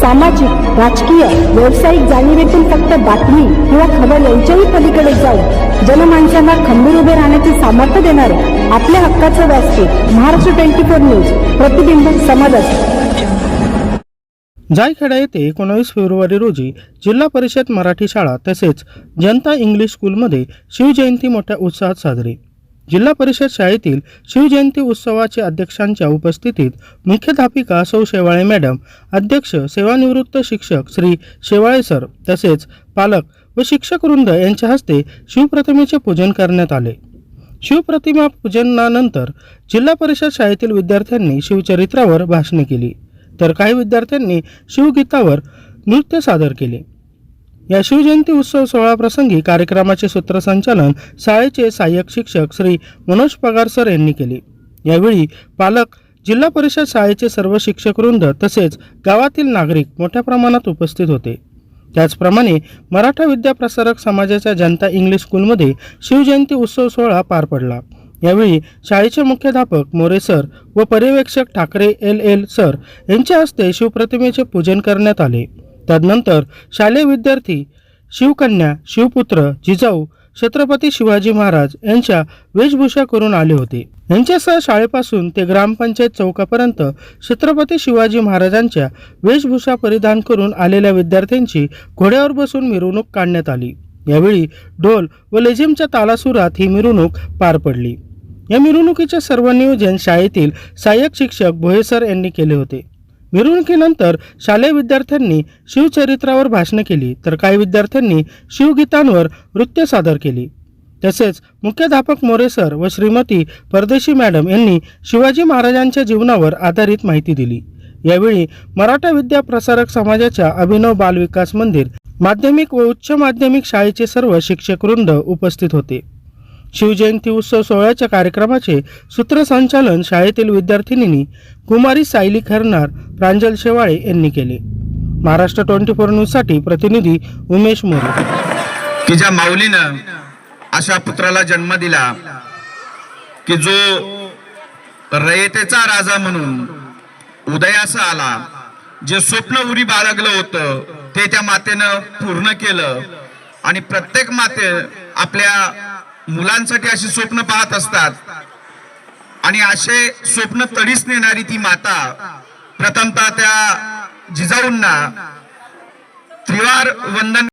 सामाजिक राजकीय व्यावसायिक जाणीवेतून फक्त बातमी किंवा खबर यांच्याही पलीकडे जाऊन जनमानसांना खंबीर उभे राहण्याचे सामर्थ्य देणारे आपल्या हक्काचं व्यासपीठ महाराष्ट्र ट्वेंटी फोर न्यूज प्रतिबिंब समाजात जायखेडा येथे एकोणावीस फेब्रुवारी रोजी जिल्हा परिषद मराठी शाळा तसेच जनता इंग्लिश स्कूलमध्ये शिवजयंती मोठ्या उत्साहात साजरी. जिल्हा परिषद शाळेतील शिवजयंती उत्सवाच्या अध्यक्षांच्या उपस्थितीत मुख्याध्यापिका सौ शेवाळे मॅडम अध्यक्ष सेवानिवृत्त शिक्षक श्री शेवाळे सर तसेच पालक व शिक्षक वृंद यांच्या हस्ते शिवप्रतिमेचे पूजन करण्यात आले. शिवप्रतिमा पूजनानंतर जिल्हा परिषद शाळेतील विद्यार्थ्यांनी शिवचरित्रावर भाषणे केली. तर काही विद्यार्थ्यांनी शिवगीतावर नृत्य सादर केले. या शिवजयंती उत्सव सोहळा प्रसंगी कार्यक्रमाचे सूत्रसंचालन शाळेचे सहाय्यक शिक्षक श्री मनोज पगार सर यांनी केले. यावेळी पालक जिल्हा परिषद शाळेचे सर्व शिक्षक वृंद तसेच गावातील नागरिक मोठ्या प्रमाणात उपस्थित होते. त्याचप्रमाणे मराठा विद्याप्रसारक समाजाच्या जनता इंग्लिश स्कूलमध्ये शिवजयंती उत्सव सोहळा पार पडला. यावेळी शाळेचे मुख्याध्यापक मोरे सर व पर्यवेक्षक ठाकरे एल एल सर यांच्या हस्ते शिवप्रतिमेचे पूजन करण्यात आले. तदनंतर शालेय विद्यार्थी शिवकन्या शिवपुत्र जिजाऊ छत्रपती शिवाजी महाराज यांच्या वेशभूषा करून आले होते. यांच्यासह शाळेपासून ते ग्रामपंचायत चौकापर्यंत छत्रपती शिवाजी महाराजांच्या वेशभूषा परिधान करून आलेल्या विद्यार्थ्यांची घोड्यावर बसून मिरवणूक काढण्यात आली. यावेळी ढोल व लेझिमच्या तालासुरात ही मिरवणूक पार पडली. या मिरवणुकीचे सर्व नियोजन शाळेतील सहाय्यक शिक्षक भोयेसर यांनी केले होते. मिरवणुकीनंतर शालेय विद्यार्थ्यांनी शिवचरित्रावर भाषणे केली तर काही विद्यार्थ्यांनी शिवगीतांवर नृत्य सादर केली. तसेच मुख्याध्यापक मोरे सर व श्रीमती परदेशी मॅडम यांनी शिवाजी महाराजांच्या जीवनावर आधारित माहिती दिली. यावेळी मराठा विद्या प्रसारक समाजाच्या अभिनव बालविकास मंदिर माध्यमिक व उच्च माध्यमिक शाळेचे सर्व शिक्षक वृंद उपस्थित होते. शिवजयंती उत्सव सोहळ्याच्या कार्यक्रमाचे सूत्रसंचालन शाळेतील विद्यार्थिनींनी कुमारी सायली खरनार प्रांजल शेवाळे यांनी केले. महाराष्ट्र ट्वेंटी फोर न्यूजसाठी प्रतिनिधी उमेश मोरे. की ज्या माऊलीनं अशा पुत्राला जन्म दिला की जो रयतेचा राजा म्हणून उदयास आला जे स्वप्न उरी बाळगलं होतं ते त्या मातेनं पूर्ण केलं आणि प्रत्येक माते आपल्या मुलांसाठी अशी स्वप्न पाहत असतात. आणि असे स्वप्न तडीस नेणारी ती माता प्रथमतः त्या जिजाऊंना त्रिवार वंदन